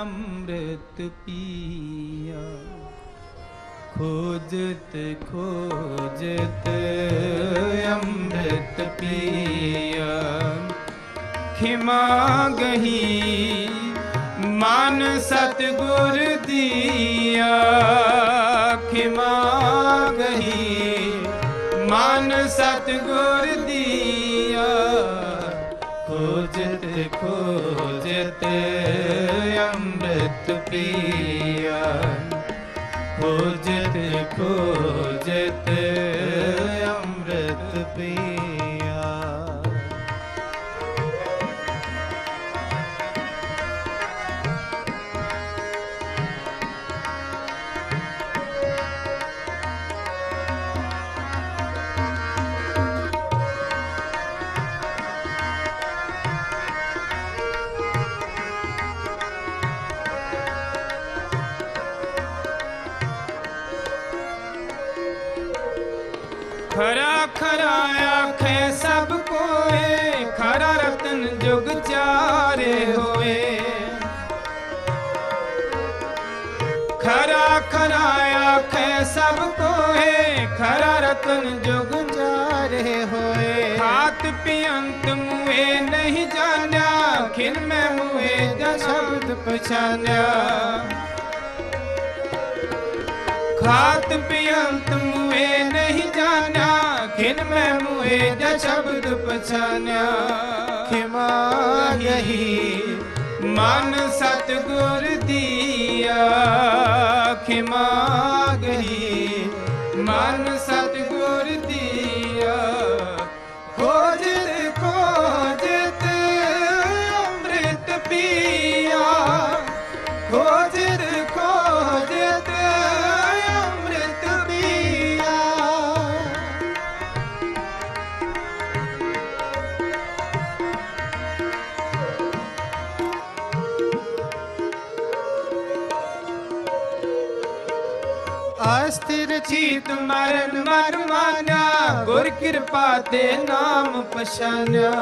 ਅੰਮ੍ਰਿਤ ਪੀਆ। ਖੋਜਤ ਖੋਜਤ, ਅੰਮ੍ਰਿਤ ਪੀਆ। ਖਿਮਾ ਗਹੀ, ਮਨ ਸਤਗੁਰ ਦੀਆ। ਖਿਮਾ ਗਹੀ, ਮਨ ਸਤਗੁਰ ਦੀਆ। ਖੋਜਤ ਖੋਜਤ ਅੰਮ੍ਰਿਤ ਪੀਆ ਖੋਜਤ ਖਰਾ ਖਰਾ ਆਖੇ ਸਭ ਕੋਏ, ਖਰਾ ਰਤਨ ਜੁਗ ਚਾਰੇ ਹੋਏ। ਖਰਾ ਖਰਾ ਆਖੇ ਸਭ ਕੋਏ, ਖਰਾ ਰਤਨ ਜੁਗ ਚਾਰੇ ਹੋਏ। ਖਾਤ ਪਿਅੰਤ ਮੂਏ ਨਹੀਂ ਜਾਣਿਆ, ਖਿਨ ਮੈਂ ਮੂਏ ਦਾ ਸ਼ਬਦ ਪਛਾਨਿਆ ਖਾਤ ਪਿਅੰਤ ਮੂਏ ਜਾਣਿਆ ਖਿਨ ਮੈਂ ਮੂਏ ਦਾ ਸ਼ਬਦ ਪਛਾਨਿਆ। ਖਿਮਾ ਯਹੀ ਮਨ ਸਤਗੁਰ ਦੀਆ। ਖਿਮਾ ਗਹੀ, ਮਨ ਸਤਗੁਰ ਦੀਆ। ਅਸਥਿਰ ਚੀਤ ਮਰਨ ਮਰ ਮਾਨਿਆ ਗੁਰ ਕਿਰਪਾ ਤੇ ਨਾਮ ਪਛਾਨਿਆ